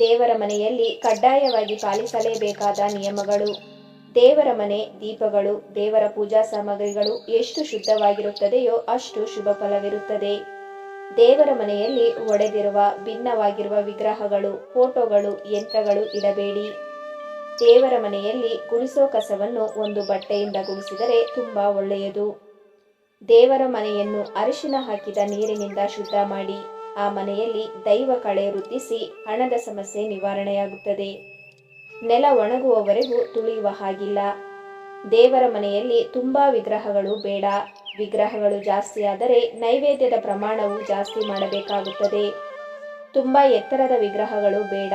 ದೇವರ ಮನೆಯಲ್ಲಿ ಕಡ್ಡಾಯವಾಗಿ ಪಾಲಿಸಲೇಬೇಕಾದ ನಿಯಮಗಳು. ದೇವರ ಮನೆ, ದೀಪಗಳು, ದೇವರ ಪೂಜಾ ಸಾಮಗ್ರಿಗಳು ಎಷ್ಟು ಶುದ್ಧವಾಗಿರುತ್ತದೆಯೋ ಅಷ್ಟು ಶುಭ ಫಲವಿರುತ್ತದೆ. ದೇವರ ಮನೆಯಲ್ಲಿ ಒಡೆದಿರುವ, ಭಿನ್ನವಾಗಿರುವ ವಿಗ್ರಹಗಳು, ಫೋಟೋಗಳು, ಯಂತ್ರಗಳು ಇಡಬೇಡಿ. ದೇವರ ಮನೆಯಲ್ಲಿ ಗುಡಿಸೋ ಕಸವನ್ನು ಒಂದು ಬಟ್ಟೆಯಿಂದ ಗುಡಿಸಿದರೆ ತುಂಬ ಒಳ್ಳೆಯದು. ದೇವರ ಮನೆಯನ್ನು ಅರಿಶಿನ ಹಾಕಿದ ನೀರಿನಿಂದ ಶುದ್ಧ ಮಾಡಿ. ಆ ಮನೆಯಲ್ಲಿ ದೈವ ಕಳೆ ವೃದ್ಧಿಸಿ ಹಣದ ಸಮಸ್ಯೆ ನಿವಾರಣೆಯಾಗುತ್ತದೆ. ನೆಲ ಒಣಗುವವರೆಗೂ ತುಳಿಯುವ ಹಾಗಿಲ್ಲ. ದೇವರ ಮನೆಯಲ್ಲಿ ತುಂಬಾ ವಿಗ್ರಹಗಳು ಬೇಡ. ವಿಗ್ರಹಗಳು ಜಾಸ್ತಿಯಾದರೆ ನೈವೇದ್ಯದ ಪ್ರಮಾಣವು ಜಾಸ್ತಿ ಮಾಡಬೇಕಾಗುತ್ತದೆ. ತುಂಬಾ ಎತ್ತರದ ವಿಗ್ರಹಗಳು ಬೇಡ.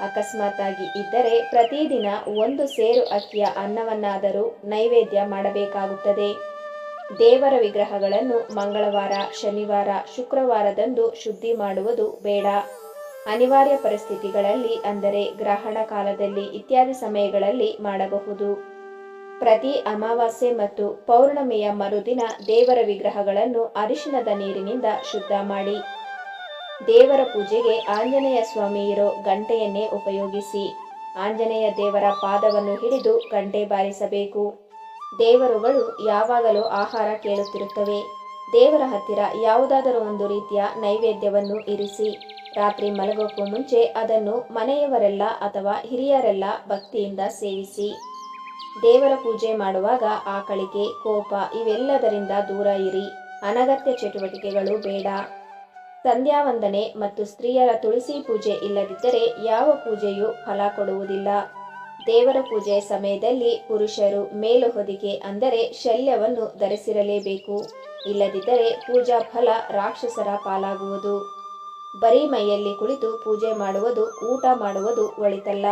ಅಕಸ್ಮಾತ್ತಾಗಿ ಇದ್ದರೆ ಪ್ರತಿದಿನ ಒಂದು ಸೇರು ಅಕ್ಕಿಯ ಅನ್ನವನ್ನಾದರೂ ನೈವೇದ್ಯ ಮಾಡಬೇಕಾಗುತ್ತದೆ. ದೇವರ ವಿಗ್ರಹಗಳನ್ನು ಮಂಗಳವಾರ, ಶನಿವಾರ, ಶುಕ್ರವಾರದಂದು ಶುದ್ಧಿ ಮಾಡುವುದು ಬೇಡ. ಅನಿವಾರ್ಯ ಪರಿಸ್ಥಿತಿಗಳಲ್ಲಿ, ಅಂದರೆ ಗ್ರಹಣ ಕಾಲದಲ್ಲಿ ಇತ್ಯಾದಿ ಸಮಯಗಳಲ್ಲಿ ಮಾಡಬಹುದು. ಪ್ರತಿ ಅಮಾವಾಸ್ಯೆ ಮತ್ತು ಪೌರ್ಣಮಿಯ ಮರುದಿನ ದೇವರ ವಿಗ್ರಹಗಳನ್ನು ಅರಿಶಿಣದ ನೀರಿನಿಂದ ಶುದ್ಧ ಮಾಡಿ. ದೇವರ ಪೂಜೆಗೆ ಆಂಜನೇಯ ಸ್ವಾಮಿ ಇರೋ ಗಂಟೆಯನ್ನೇ ಉಪಯೋಗಿಸಿ. ಆಂಜನೇಯ ದೇವರ ಪಾದವನ್ನು ಹಿಡಿದು ಗಂಟೆ ಬಾರಿಸಬೇಕು. ದೇವರುಗಳು ಯಾವಾಗಲೂ ಆಹಾರ ಕೇಳುತ್ತಿರುತ್ತವೆ. ದೇವರ ಹತ್ತಿರ ಯಾವುದಾದರೂ ಒಂದು ರೀತಿಯ ನೈವೇದ್ಯವನ್ನು ಇರಿಸಿ, ರಾತ್ರಿ ಮಲಗೋಕ್ಕೂ ಮುಂಚೆ ಅದನ್ನು ಮನೆಯವರೆಲ್ಲ ಅಥವಾ ಹಿರಿಯರೆಲ್ಲ ಭಕ್ತಿಯಿಂದ ಸೇವಿಸಿ. ದೇವರ ಪೂಜೆ ಮಾಡುವಾಗ ಆಕಳಿಕೆ, ಕೋಪ ಇವೆಲ್ಲದರಿಂದ ದೂರ ಇರಿ. ಅನಗತ್ಯ ಚಟುವಟಿಕೆಗಳು ಬೇಡ. ಸಂಧ್ಯಾವಂದನೆ ಮತ್ತು ಸ್ತ್ರೀಯರ ತುಳಸಿ ಪೂಜೆ ಇಲ್ಲದಿದ್ದರೆ ಯಾವ ಪೂಜೆಯೂ ಫಲ ಕೊಡುವುದಿಲ್ಲ. ದೇವರ ಪೂಜೆಯ ಸಮಯದಲ್ಲಿ ಪುರುಷರು ಮೇಲು ಹೊದಿಕೆ ಅಂದರೆ ಶಲ್ಯವನ್ನು ಧರಿಸಿರಲೇಬೇಕು. ಇಲ್ಲದಿದ್ದರೆ ಪೂಜಾ ಫಲ ರಾಕ್ಷಸರ ಪಾಲಾಗುವುದು. ಬರೀ ಮೈಯಲ್ಲಿ ಕುಳಿತು ಪೂಜೆ ಮಾಡುವುದು, ಊಟ ಮಾಡುವುದು ಒಳಿತಲ್ಲ.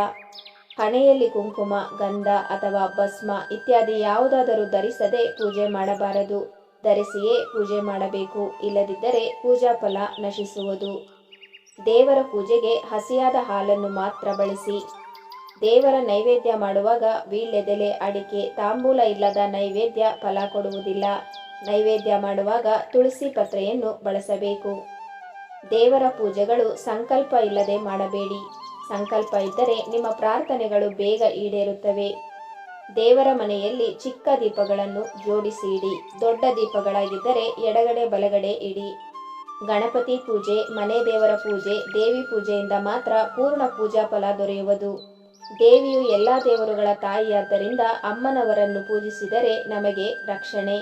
ಹಣೆಯಲ್ಲಿ ಕುಂಕುಮ, ಗಂಧ ಅಥವಾ ಭಸ್ಮ ಇತ್ಯಾದಿ ಯಾವುದಾದರೂ ಧರಿಸದೆ ಪೂಜೆ ಮಾಡಬಾರದು. ಧರಿಸಿಯೇ ಪೂಜೆ ಮಾಡಬೇಕು, ಇಲ್ಲದಿದ್ದರೆ ಪೂಜಾ ಫಲ ನಶಿಸುವುದು. ದೇವರ ಪೂಜೆಗೆ ಹಸಿಯಾದ ಹಾಲನ್ನು ಮಾತ್ರ ಬಳಸಿ. ದೇವರ ನೈವೇದ್ಯ ಮಾಡುವಾಗ ವೀಳ್ಯದೆಲೆ, ಅಡಿಕೆ, ತಾಂಬೂಲ ಇಲ್ಲದ ನೈವೇದ್ಯ ಫಲ ಕೊಡುವುದಿಲ್ಲ. ನೈವೇದ್ಯ ಮಾಡುವಾಗ ತುಳಸಿ ಪತ್ರೆಯನ್ನು ಬಳಸಬೇಕು. ದೇವರ ಪೂಜೆಗಳು ಸಂಕಲ್ಪ ಇಲ್ಲದೆ ಮಾಡಬೇಡಿ. ಸಂಕಲ್ಪ ಇದ್ದರೆ ನಿಮ್ಮ ಪ್ರಾರ್ಥನೆಗಳು ಬೇಗ ಈಡೇರುತ್ತವೆ. ದೇವರ ಮನೆಯಲ್ಲಿ ಚಿಕ್ಕ ದೀಪಗಳನ್ನು ಜೋಡಿಸಿ ಇಡಿ ದೊಡ್ಡ ದೀಪಗಳಾಗಿದ್ದರೆ ಎಡಗಡೆ ಬಲಗಡೆ ಇಡಿ. ಗಣಪತಿ ಪೂಜೆ, ಮನೆ ದೇವರ ಪೂಜೆ, ದೇವಿ ಪೂಜೆಯಿಂದ ಮಾತ್ರ ಪೂರ್ಣ ಪೂಜಾ ಫಲ ದೊರೆಯುವುದು. ದೇವಿಯು ಎಲ್ಲ ದೇವರುಗಳ ತಾಯಿಯಾದ್ದರಿಂದ ಅಮ್ಮನವರನ್ನು ಪೂಜಿಸಿದರೆ ನಮಗೆ ರಕ್ಷಣೆ.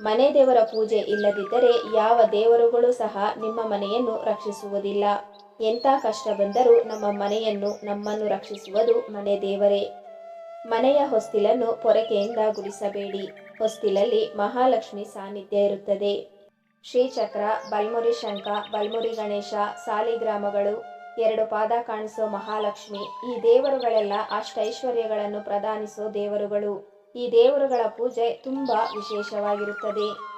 ಮನೆ ದೇವರ ಪೂಜೆ ಇಲ್ಲದಿದ್ದರೆ ಯಾವ ದೇವರುಗಳು ಸಹ ನಿಮ್ಮ ಮನೆಯನ್ನು ರಕ್ಷಿಸುವುದಿಲ್ಲ. ಎಂಥ ಕಷ್ಟ ಬಂದರೂ ನಮ್ಮ ಮನೆಯನ್ನು ನಮ್ಮನ್ನು ರಕ್ಷಿಸುವುದು ಮನೆ ದೇವರೇ. ಮನೆಯ ಹೊಸ್ತಿಲನ್ನು ಪೊರಕೆಯಿಂದ ಗುಡಿಸಬೇಡಿ. ಹೊಸ್ತಿಲಲ್ಲಿ ಮಹಾಲಕ್ಷ್ಮಿ ಸಾನ್ನಿಧ್ಯ ಇರುತ್ತದೆ. ಶ್ರೀಚಕ್ರ, ಬಲ್ಮುರಿ ಶಂಖ, ಬಲ್ಮುರಿ ಗಣೇಶ ಸಾಲಿಗ್ರಾಮಗಳು ಎರಡು ಪಾದ ಕಾಣಿಸೋ ಮಹಾಲಕ್ಷ್ಮಿ. ಈ ದೇವರುಗಳೆಲ್ಲ ಅಷ್ಟೈಶ್ವರ್ಯಗಳನ್ನು ಪ್ರದಾನಿಸೋ ದೇವರುಗಳು. ಈ ದೇವರುಗಳ ಪೂಜೆ ತುಂಬಾ ವಿಶೇಷವಾಗಿರುತ್ತದೆ.